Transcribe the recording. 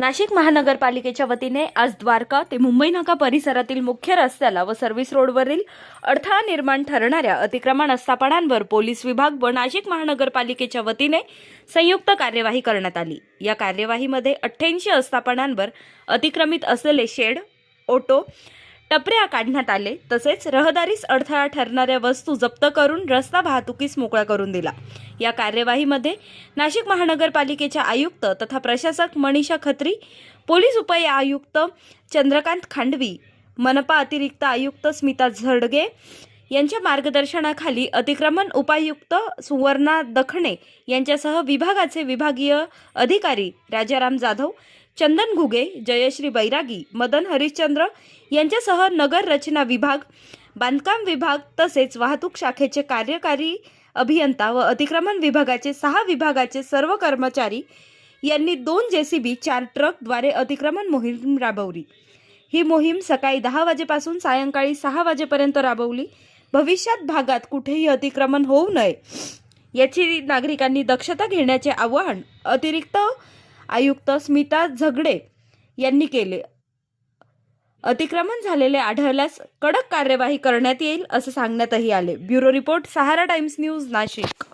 नाशिक महानगरपालिकेच्या वतीने आज द्वारका ते मुंबई नाका परिसरातील मुख्य रस्त्याला व सर्व्हिस रोडवरील अडथळा निर्माण ठरणाऱ्या अतिक्रमण आस्थापनांवर पोलीस विभाग व नाशिक महानगरपालिकेच्या वतीने संयुक्त कार्यवाही करण्यात आली. या कार्यवाहीमध्ये अठ्ठ्याऐंशी आस्थापनांवर अतिक्रमित असलेले शेड ओटो टपऱ्या काढण्यात आले. तसेच रहदारीस अडथळा ठरणाऱ्या वस्तू जप्त करून रस्ता वाहतुकीस मोकळा करून दिला. या कार्यवाहीमध्ये नाशिक महानगरपालिकेच्या आयुक्त तथा प्रशासक मनीषा खत्री पोलीस उप आयुक्त चंद्रकांत खांडवी मनपा अतिरिक्त आयुक्त स्मिता झडगे यांच्या मार्गदर्शनाखाली अतिक्रमण उपायुक्त सुवर्णा दखणे यांच्यासह विभागाचे विभागीय अधिकारी राजाराम जाधव चंदन घुगे जयश्री बैरागी मदन हरिश्चंद्र यांच्यासह नगर रचना विभाग बांधकाम विभाग तसेच वाहतूक शाखेचे कार्यकारी अभियंता व अतिक्रमण विभागाचे सहा विभागाचे सर्व कर्मचारी यांनी दोन जेसीबी चार ट्रकद्वारे अतिक्रमण मोहीम राबवली. ही मोहीम सकाळी दहा वाजेपासून सायंकाळी सहा वाजेपर्यंत राबवली. भविष्यात भागात कुठेही अतिक्रमण होऊ नये. याची नागरिकांनी दक्षता घेण्याचे आवाहन अतिरिक्त आयुक्त स्मिता झगडे यांनी केले. अतिक्रमण झालेले आढळल्यास कडक कार्यवाही करण्यात येईल असं सांगण्यातही आले. Bureau report Sahara Times news Nashik.